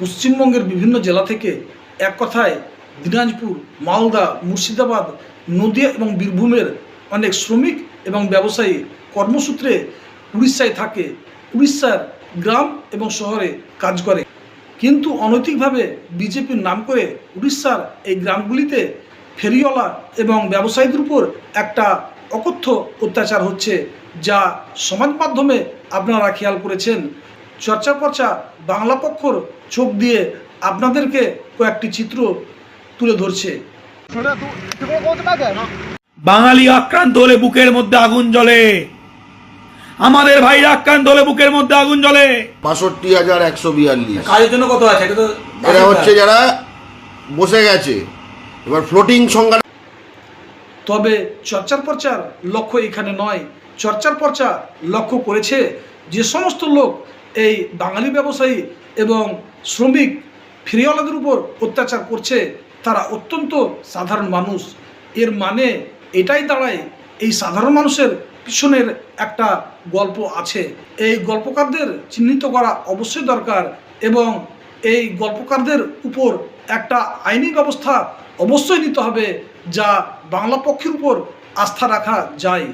পশ্চিমবঙ্গের বিভিন্ন জেলা থেকে এক কথায় দিনাজপুর, মালদা, মুর্শিদাবাদ, নদিয়া এবং বীরভূমের অনেক শ্রমিক এবং ব্যবসায়ী কর্মসূত্রে উড়িষ্যায় থাকে। উড়িষ্যার গ্রাম এবং শহরে কাজ করে। কিন্তু অনৈতিকভাবে বিজেপির নাম করে উড়িষ্যার এই গ্রামগুলিতে ফেরিওয়ালা এবং ব্যবসায়ীদের উপর একটা অকথ্য অত্যাচার হচ্ছে, যা সমাজ মাধ্যমে আপনারা খেয়াল করেছেন। চর্চা পর্চা বাংলা পক্ষর চোখ দিয়ে আপনাদেরকে কয়েকটি চিত্র তুলে ধরছে। বাঙালি আক্রান্ত হলে বুকের মধ্যে আগুন জ্বলে। আমাদের ভাই আক্রান্ত হলে বুকের মধ্যে আগুন জ্বলে। বাষট্টি হাজার একশো বিয়াল্লিশ। কাজের জন্য কত আছে? এটা তো এরা হচ্ছে যারা বসে গেছে। এবার ফ্লোটিং সংখ্যা তবে চর্চার পর্চার লক্ষ্য এখানে নয়। চর্চার পর্চা লক্ষ্য করেছে যে সমস্ত লোক এই বাঙালি ব্যবসায়ী এবং শ্রমিক ফেরিওয়ালাদের উপর অত্যাচার করছে, তারা অত্যন্ত সাধারণ মানুষ। এর মানে এটাই দাঁড়ায়, এই সাধারণ মানুষের পিছনের একটা গল্প আছে। এই গল্পকারদের চিহ্নিত করা অবশ্যই দরকার এবং এই গল্পকারদের উপর একটা আইনি ব্যবস্থা অবশ্যই নিতে হবে, যা বাংলা পক্ষের উপর আস্থা রাখা যায়।